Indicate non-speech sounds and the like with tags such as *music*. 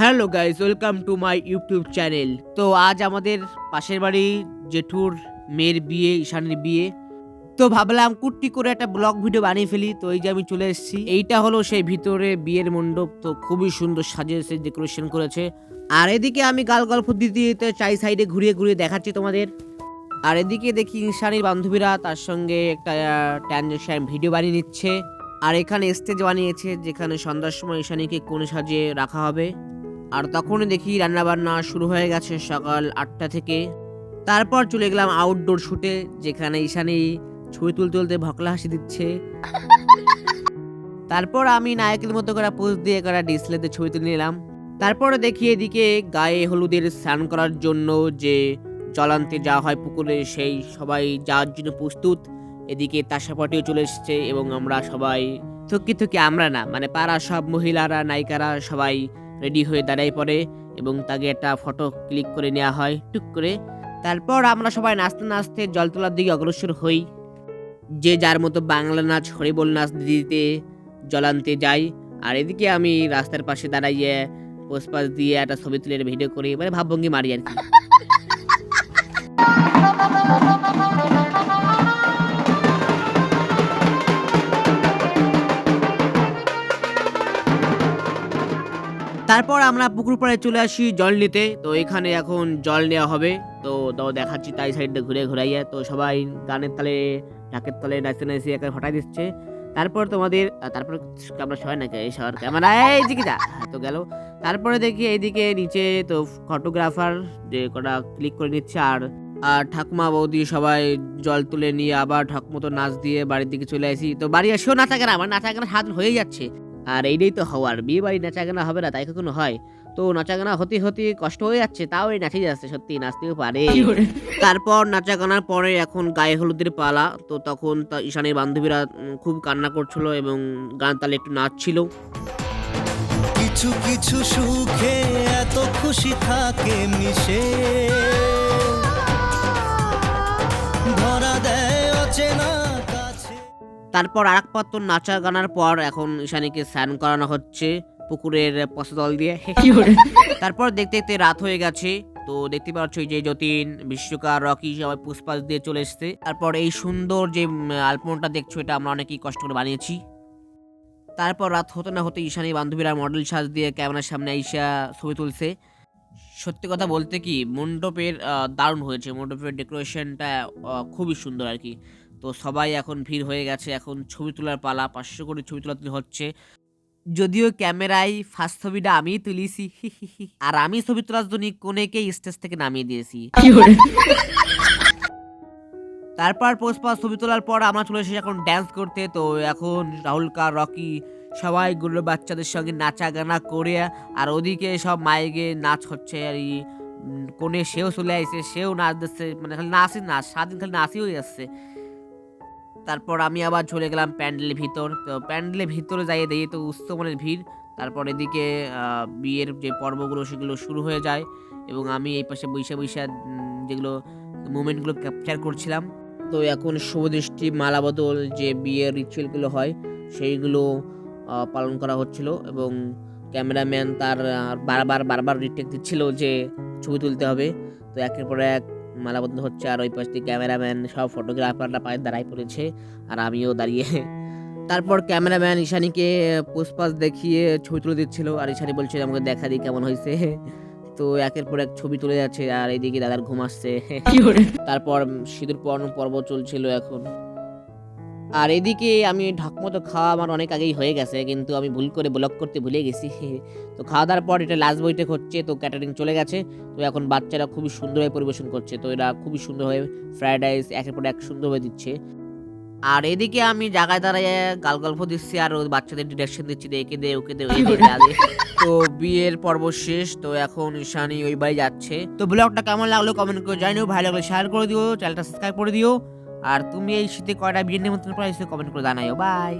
Hello guys welcome to my YouTube channel তো আজ আমাদের পাশের বাড়ি জেঠুর মেয়ের বিয়ে, ঈশানের বিয়ে। তো ভাবলাম কুট্টি করে একটা ব্লগ ভিডিও বানিয়ে ফেলি। তো এই যে আমি চলে এসেছি। এইটা হলো সেই ভিতরে বিয়ের মণ্ডপ। তো খুবই সুন্দর সাজিয়েছে ডেকোরেশন করেছে। আর এদিকে আমি গাল গল্প দিতে চাই সাইডে ঘুরিয়ে ঘুরিয়ে দেখাচ্ছি তোমাদের। আর এদিকে দেখি ঈশানীর বান্ধবীরা তার সঙ্গে একটা ট্রানজেকশন ভিডিও বানিয়ে নিচ্ছে। আর এখানে স্টেজ বানিয়েছে যেখানে সন্ধ্যার সময় ঈশানীকে কোণে সাজিয়ে রাখা হবে। আর তখনই দেখি রান্নাবান্না শুরু হয়ে গেছে সকাল আটটা থেকে। তারপর চলে গেলাম আউটডোর শুটে যেখানে ঈশানী ছবি তুলতে তুলতে ভকলা হাসি দিচ্ছে। তারপর আমি নায়কের মতো করে পোজ দিয়ে করা ডিসপ্লেতে ছবি তুলে নিলাম। তারপরে দেখি এদিকে গায়ে হলুদের স্নান করার জন্য যে জলান্তে যাওয়া হয় পুকুরে সেই সবাই যাওয়ার জন্য প্রস্তুত। এদিকে তাসাপাটিও চলে এসেছে এবং আমরা সবাই থকি থকি, আমরা না মানে পাড়া সব মহিলারা, নায়িকারা সবাই রেডি হয়ে দাঁড়াই পড়ে এবং তাকে একটা ফটো ক্লিক করে নেওয়া হয়, টুক করে। তারপর আমরা সবাই নাচতে নাচতে জল তোলার দিকে অগ্রসর হই। যে যার মতো বাংলা নাচ, হরিবোল নাচ দিতে জলান্তে যাই। আর এদিকে আমি রাস্তার পাশে দাঁড়াইয়ে পোস্পাস দিয়ে একটা ছবি তুলে ভিডিও করি মানে ভাবভঙ্গি মারি আর কি। তারপর আমরা পুকুর পাড়ে চলে আসি জল নিতে। তো এখানে এখন জল নেওয়া হবে। তো দাও দেখাচ্ছি তাই সাইডে ঘুরে ঘুরাইয়া। তো সবাই গানের তালে ঢাকের তলে নাচতে নাচতে একা হঠাৎ দিচ্ছে। তারপর তোমাদের তারপর আমরা সবাই নাকি এই শহর ক্যামেরা এই যা হ্যাঁ, তো গেল। তারপরে দেখি এইদিকে নিচে তো ফটোগ্রাফার যে কটা ক্লিক করে নিচ্ছে আর আর ঠাকুমা বৌদি সবাই জল তুলে নিয়ে আবার ঠাকুমতো নাচ দিয়ে বাড়ির দিকে চলে আসি। তো বাড়ি এসেও নাচা গানা আমার নাচা গানা হাত হয়ে যাচ্ছে। আর এইটাই তো হওয়ার বিয়ে বাড়ি নাচা গানা হবে না তাই কখনো হয়। তো নাচা গানা হতে হতে কষ্ট হয়ে যাচ্ছে তাও এই নাচে যাচ্ছে সত্যি নাচতেও পারে। তারপর নাচা গানার পরে এখন গায়ে হলুদের পালা তো তখন তা ঈশানের বান্ধবীরা খুব কান্না করছিল এবং গান তালে একটু নাচছিল। কিছু কিছু সুখে এত খুশি থাকে মিশে। ধরা দেয় অচেনা কাছে। তারপর আরেক পাত্র নাচা গানার পর এখন ঈশানীকে স্নান করানো হচ্ছে পুকুরের পশদল দিয়ে। *laughs* তারপর দেখতে দেখতে রাত হয়ে গেছে তো দেখতে পাচ্ছ যে যতীন বিশ্বকা রকি সবাই পুষ্পাস দিয়ে চলে এসছে। তারপর এই সুন্দর যে আলপনাটা দেখছ এটা আমরা অনেকেই কষ্ট করে বানিয়েছি। তারপর রাত হতে না হতে ঈশানী বান্ধবীরা মডেল সাজ দিয়ে ক্যামেরার সামনে আইসা ছবি তুলছে। সত্যি কথা বলতে কি মণ্ডপের দারুণ হয়েছে। মণ্ডপের ডেকোরেশনটা খুবই সুন্দর আর কি। তো সবাই এখন ভিড় হয়ে গেছে এখন ছবি তোলার পালা পাঁচশো করে ছবি তোলা হচ্ছে। যদিও ক্যামেরায় ফার্স্ট ছবিটা আমি তুলিছি আর আমি ছবি তোলার জন্য কোনেকে স্টেজ থেকে নামিয়ে দিয়েছি। তারপর পোস্পা ছবি তোলার পর আমরা চলে এসেছি এখন ড্যান্স করতে। তো এখন রাহুল কার রকি সবাই গুলো বাচ্চাদের সঙ্গে নাচা গানা করে আর ওদিকে সব মাইকে নাচ হচ্ছে আর উম, কোনে সেও চলে আসছে সেও নাচ দিচ্ছে মানে খালি নাচই নাচ সারাদিন খালি নাচই হয়ে যাচ্ছে। তারপর আমি আবার চলে গেলাম প্যান্ডেলের ভিতর তো প্যান্ডেলের ভিতরে যাইয়ে দেখি তো উৎসবনের ভিড় তারপর এদিকে বিয়ের যে পর্বগুলো সেগুলো শুরু হয়ে যায় এবং আমি এই পাশে বৈশা বৈশা যেগুলো মুমেন্টগুলো ক্যাপচার করছিলাম। তো এখন শুভদৃষ্টি মালা বদল যে বিয়ের রিচুয়ালগুলো হয় সেইগুলো পালন করা হচ্ছিল এবং ক্যামেরাম্যান তার বারবার বারবার রিটেক দিচ্ছিল যে ছবি তুলতে হবে। তো একের পর এক মালাবদ্ধ হচ্ছে আর ওই পাশ দিয়ে ক্যামেরাম্যান সব ফটোগ্রাফাররা পায়ে দাঁড়ায় পড়েছে আর আমিও দাঁড়িয়ে। তারপর ক্যামেরাম্যান ঈশানীকে পুষ্পাস দেখিয়ে ছবি তুলে দিচ্ছিল আর ঈশানী বলছিল আমাকে দেখা দিই কেমন হয়েছে তো একের পর এক ছবি তুলে যাচ্ছে আর এইদিকে দাদার ঘুম আসছে। তারপর সিঁদুর পরানো পর্ব চলছিল এখন। আর এদিকে আমি ঢাকমতো খাওয়া আমার অনেক আগেই হয়ে গেছে কিন্তু আমি ভুল করে ব্লক করতে ভুলে গেছি। তো খাওয়া দাওয়ার পর এটা লাস্ট বইতে হচ্ছে তো ক্যাটারিং চলে গেছে। তো এখন বাচ্চারা খুবই সুন্দরভাবে পরিবেশন করছে তো এরা খুবই সুন্দরভাবে ফ্রাইড রাইস একের পর এক সুন্দরভাবে দিচ্ছে। আর এদিকে আমি জায়গায় দাঁড়ায় গাল গল্প দিচ্ছি আর ওই বাচ্চাদের ডিরেকশন দিচ্ছি একে দে ওকে দে তো বিয়ের পর্ব শেষ তো এখন ঈশানী ওই বাড়ি যাচ্ছে। তো ব্লগটা কেমন লাগল কমেন্ট করে জানিও ভালো লাগলে শেয়ার করে দিও চ্যানেলটা সাবস্ক্রাইব করে দিও। আর তুমি এই শীতে কয়টা বিয়ের নিমন্ত্রণ পাইছো কমেন্ট করে জানাইও। বাই